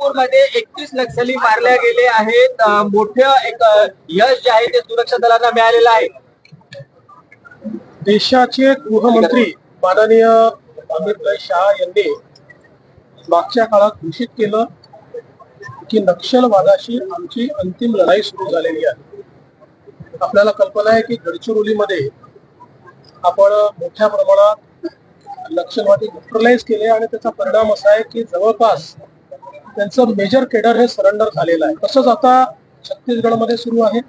मध्ये एकतीस नक्षली मारल्या गेले आहेत. मोठं एक यश जे आहे ते सुरक्षा दलांना मिळालेलं आहे. देशाचे गृहमंत्री माननीय अमित शहा यांनी मागच्या काळात घोषित केलं की नक्षलवादाशी आमची अंतिम लढाई सुरू झालेली आहे. आपल्याला कल्पना आहे की गडचिरोलीमध्ये आपण मोठ्या प्रमाणात नक्षलवादी न्यूट्रलाइज केले आणि त्याचा परिणाम असा आहे की जवळपास त्यांचं मेजर केडर हे सरेंडर झालेलं आहे. तसंच आता छत्तीसगडमध्ये सुरू आहे.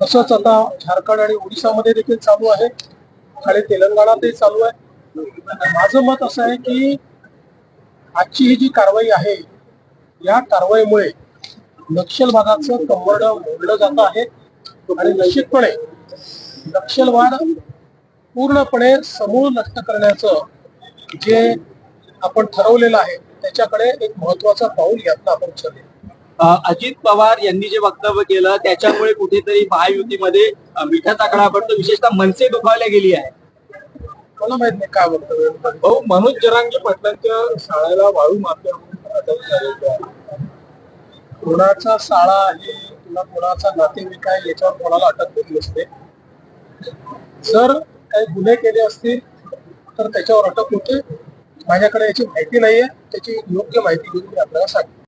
तसंच आता झारखंड आणि ओडिसामध्ये देखील चालू आहे आणि तेलंगणातही चालू आहे. माझं मत असं आहे की आजची ही जी कारवाई आहे या कारवाईमुळे नक्षलवादाचं कंबरड मोडलं जात आहे. आणि निश्चितपणे नक्षलवाद पूर्णपणे समूळ नष्ट करण्याचं जे आपण ठरवलेलं आहे त्याच्याकडे एक महत्त्वाचा पाऊल यातनं आपण उचलले. अजित पवार यांनी जे वक्तव्य केलं त्याच्यामुळे कुठेतरी महायुतीमध्ये अं, मिठाचा कडा पडतो विशेषतः मनसे दुखावल्या गेली आहे. मला माहीत नाही काय वक्तव्य भाऊ मनोज जरांगे पाटलांच्या शाळेला वाळू माफिया कोणाचा साळा आहे किंवा कोणाचा नातेवाईक आहे याच्यावर कोणाला अटक होत नसते जर काही गुन्हे केले असतील तर त्याच्यावर अटक होते. माझ्याकडे याची माहिती नाहीये त्याची योग्य माहिती घेऊन मी आपल्याला सांगेन